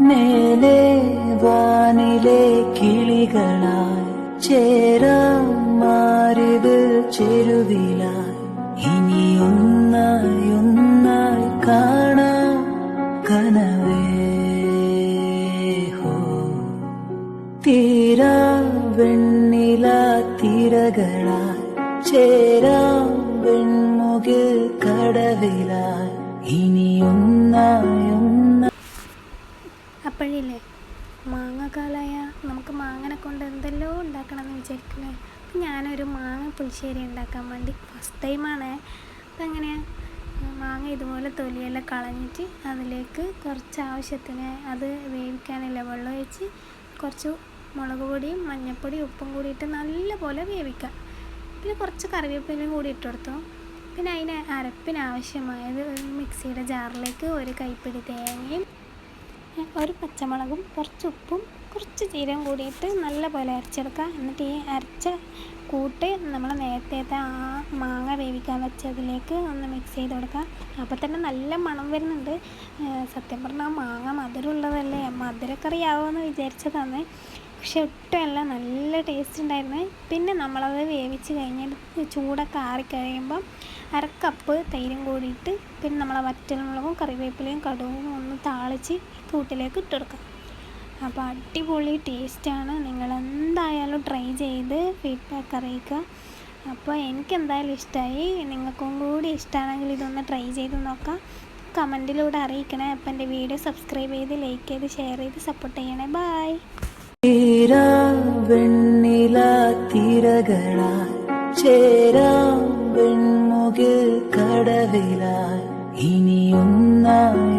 മേലെ വാനിലെ കിളികളായി ചേരാം മാറിത് ചെരുവിലായി. ഇനി ഒന്നായി ഒന്നായി കാണാം കനവേ ഹോ. തീരാ വെണ്ണില തിരകളായി ചേരാം വെൺമുകിൽ കടവിലായി. അപ്പോഴില്ലേ മാങ്ങക്കാലായ നമുക്ക് മാങ്ങനെ കൊണ്ട് എന്തെല്ലോ ഉണ്ടാക്കണമെന്ന് വിചാരിക്കില്ലേ അപ്പം ഞാനൊരു മാങ്ങ പുളിശ്ശേരി ഉണ്ടാക്കാൻ വേണ്ടി ഫസ്റ്റ് ടൈമാണ് അപ്പം എങ്ങനെയാണ് മാങ്ങ ഇതുപോലെ തൊലിയെല്ലാം കളഞ്ഞിട്ട് അതിലേക്ക് കുറച്ച് ആവശ്യത്തിന് അത് വേവിക്കാനുള്ള വെള്ളം ഒഴിച്ച് കുറച്ച് മുളക് പൊടിയും മഞ്ഞൾപ്പൊടിയും ഉപ്പും കൂടിയിട്ട് നല്ലപോലെ വേവിക്കാം. പിന്നെ കുറച്ച് കറിവേപ്പിലയും കൂടി ഇട്ടുകൊടുത്തു പിന്നെ അതിന് അരപ്പിനാവശ്യമായത് മിക്സിയുടെ ജാറിലേക്ക് ഒരു കൈപ്പിടി തേങ്ങയും ഒരു പച്ചമുളകും കുറച്ച് ഉപ്പും കുറച്ച് ജീരകം കൂടിയിട്ട് നല്ലപോലെ അരച്ചെടുക്കുക. എന്നിട്ട് ഈ അരച്ച കൂട്ട് നമ്മൾ നേരത്തെ ആ മാങ്ങ വേവിക്കാൻ വെച്ചതിലേക്ക് ഒന്ന് മിക്സ് ചെയ്ത് കൊടുക്കുക. അപ്പോൾ തന്നെ നല്ല മണം വരുന്നുണ്ട്. സത്യം പറഞ്ഞാൽ മാങ്ങ മധുരമുള്ളതല്ലേ? മധുരക്കറിയാവുമെന്ന് വിചാരിച്ചതാണ്. പക്ഷെ ഒട്ടുമല്ല നല്ല ടേസ്റ്റ് ഉണ്ടായിരുന്നു. പിന്നെ നമ്മളത് വേവിച്ച് കഴിഞ്ഞ് ചൂടൊക്കെ ആറിക്കഴിയുമ്പം അര കപ്പ് തൈരും കൂടിയിട്ട് പിന്നെ നമ്മളെ വറ്റൽമുളകും കറിവേപ്പിലയും കടുവും ഒന്ന് താളിച്ച് കൂട്ടിലേക്ക് ഇട്ടെടുക്കാം അപ്പോൾ അടിപൊളി ടേസ്റ്റാണ്. നിങ്ങൾ എന്തായാലും ട്രൈ ചെയ്ത് ഫീഡ്ബാക്ക് അറിയിക്കുക. അപ്പോൾ എനിക്ക് എന്തായാലും ഇഷ്ടമായി നിങ്ങൾക്കും കൂടി ഇഷ്ടമാണെങ്കിൽ ഇതൊന്ന് ട്രൈ ചെയ്ത് നോക്കാം. കമന്റിലൂടെ അറിയിക്കണേ. അപ്പം എന്റെ വീഡിയോ സബ്സ്ക്രൈബ് ചെയ്ത് ലൈക്ക് ചെയ്ത് ഷെയർ ചെയ്ത് സപ്പോർട്ട് ചെയ്യണേ. ബായ് വെണ്ണില തിരകളായി ചേരാം വെൺമുകിൽ കടവിലായി ഇനി ഒന്നായി